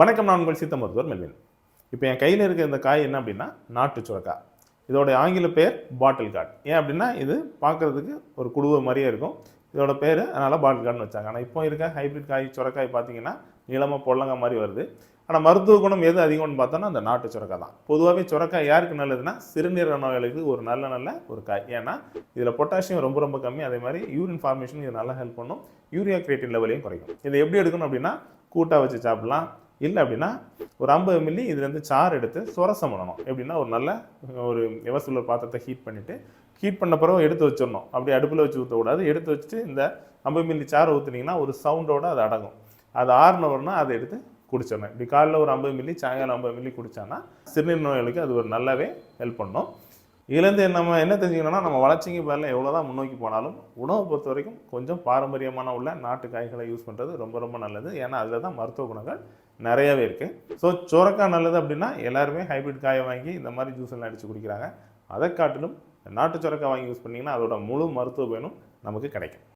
வணக்கம் நான் உங்கள் சித்த மருத்துவர் மெல்வின் இப்போ என் கையில் இருக்க இந்த காய் என்ன அப்படின்னா நாட்டு சுரக்காய் இதோடைய ஆங்கில பேர் பாட்டில் காட் ஏன் அப்படின்னா இது பார்க்குறதுக்கு ஒரு குடுவை மாதிரியே இருக்கும். இதோட பேர் அதனால் பாட்டில் கார்டுன்னு வச்சாங்க. ஆனால் இப்போ இருக்க ஹைப்ரிட் காய் சுரக்காய் பார்த்தீங்கன்னா நீளமாக பொல்லங்க மாதிரி வருது. ஆனால் மருத்துவ குணம் எது அதிகம்னு பார்த்தோன்னா அந்த நாட்டு சுரக்காய் தான். பொதுவாகவே சுரக்காய் யாருக்கு நல்லதுன்னா சிறுநீரக நோயாளிகளுக்கு ஒரு நல்ல நல்ல ஒரு காய். ஏன்னா இதில் பொட்டாசியம் ரொம்ப ரொம்ப கம்மி. அதே மாதிரி யூரின் ஃபார்மேஷன் இது நல்லா ஹெல்ப் பண்ணும். யூரியா கிரியேட்டின் லெவலையும் குறைக்கும் இதை எப்படி எடுக்கணும் அப்படின்னா கூட்டாக வச்சு சாப்பிட்லாம். இல்லை அப்படின்னா ஒரு ஐம்பது மில்லி இதுலேருந்து சாறு எடுத்து சுரசம் பண்ணணும். எப்படின்னா ஒரு நல்ல ஒரு எவசூலர் பாத்திரத்தை ஹீட் பண்ணிவிட்டு ஹீட் பண்ண பிறகு எடுத்து வச்சிடணும். அப்படியே அடுப்பில் வச்சு ஊற்றக்கூடாது எடுத்து வச்சுட்டு இந்த ஐம்பது மில்லி சாறு ஊற்றுனீங்கன்னா ஒரு சவுண்டோடு அது அடங்கும். அது ஆறுனவர்னா அதை எடுத்து குடிச்சிடணும். இப்படி காலைல ஒரு ஐம்பது மில்லி சாயங்காலம் ஐம்பது மில்லி குடித்தான்னா சிறுநீர் நோய்களுக்கு அது ஒரு நல்லாவே ஹெல்ப் பண்ணும். இதுலேருந்து நம்ம என்ன தெரிஞ்சுக்கணும்னா நம்ம வளர்ச்சிக்கு பேரில் எவ்வளோ தான் முன்னோக்கி போனாலும் உணவை பொறுத்த வரைக்கும் கொஞ்சம் பாரம்பரியமான உள்ள நாட்டு காய்களை யூஸ் பண்ணுறது ரொம்ப ரொம்ப நல்லது. ஏன்னா அதில் தான் மருத்துவ குணங்கள் நிறையவே இருக்குது ஸோ சுரக்காய் நல்லது அப்படின்னா எல்லாருமே ஹைபிரிட் காயை வாங்கி இந்த மாதிரி ஜூஸ் எல்லாம் அடித்து குடிக்கிறாங்க. அதை காட்டிலும் நாட்டு சுரக்காய் வாங்கி யூஸ் பண்ணிங்கன்னா அதோட முழு மருத்துவ பயனும் நமக்கு கிடைக்கும்.